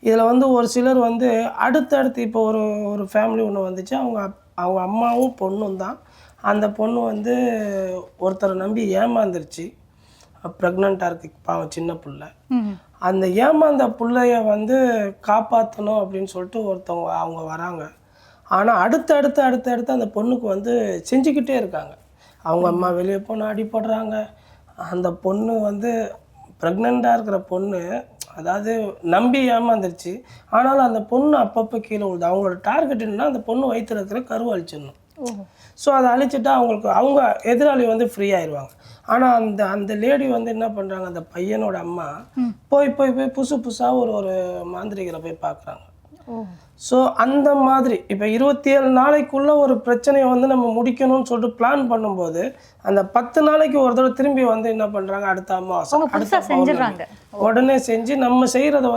இதில் வந்து ஒரு சிலர் வந்து அடுத்தடுத்து இப்போ ஒரு ஒரு ஃபேமிலி ஒன்று வந்துச்சு. அவங்க அப்- அவங்க அம்மாவும் பொண்ணும் தான். அந்த பொண்ணு வந்து ஒருத்தரை நம்பி ஏமாந்துருச்சு. ப்ரெக்னெண்ட்டாக இருக்கு பாவம் சின்ன புள்ள. அந்த ஏமாந்த புள்ளைய வந்து காப்பாற்றணும் அப்படின்னு சொல்லிட்டு ஒருத்தவங்க அவங்க வராங்க. ஆனால் அடுத்து அடுத்து அடுத்து அடுத்து அந்த பொண்ணுக்கு வந்து செஞ்சுக்கிட்டே இருக்காங்க. அவங்க அம்மா வெளியே போனால் அடிபடுறாங்க. அந்த பொண்ணு வந்து ப்ரெக்னெண்ட்டாக இருக்கிற பொண்ணு அதாவது நம்பி ஏமாந்துருச்சு. ஆனாலும் அந்த பொண்ணு அப்பப்போ கீழே விழுது. அவங்களோட டார்கெட் என்னன்னா அந்த பொண்ணு வயித்துல இருக்கிற கருவை அழிச்சிடணும். ஸோ அதை அழிச்சிட்டா அவங்களுக்கு அவங்க எதிராளி வந்து ஃப்ரீ ஆயிடுவாங்க. ஆனால் அந்த அந்த லேடி வந்து என்ன பண்ணுறாங்க அந்த பையனோட அம்மா போய் போய் போய் புதுசு புதுசாக ஒரு ஒரு மாந்திரிகரை போய் பார்க்குறாங்க. ஸோ அந்த மாதிரி இப்போ இருபத்தி ஏழு நாளைக்குள்ள ஒரு பிரச்சனையை வந்து நம்ம முடிக்கணும்னு சொல்லிட்டு பிளான் பண்ணும்போது அந்த பத்து நாளைக்கு ஒரு தடவை திரும்பி வந்து என்ன பண்ணுறாங்க அடுத்த. செஞ்சிடுறாங்க உடனே செஞ்சு நம்ம செய்கிறத வந்து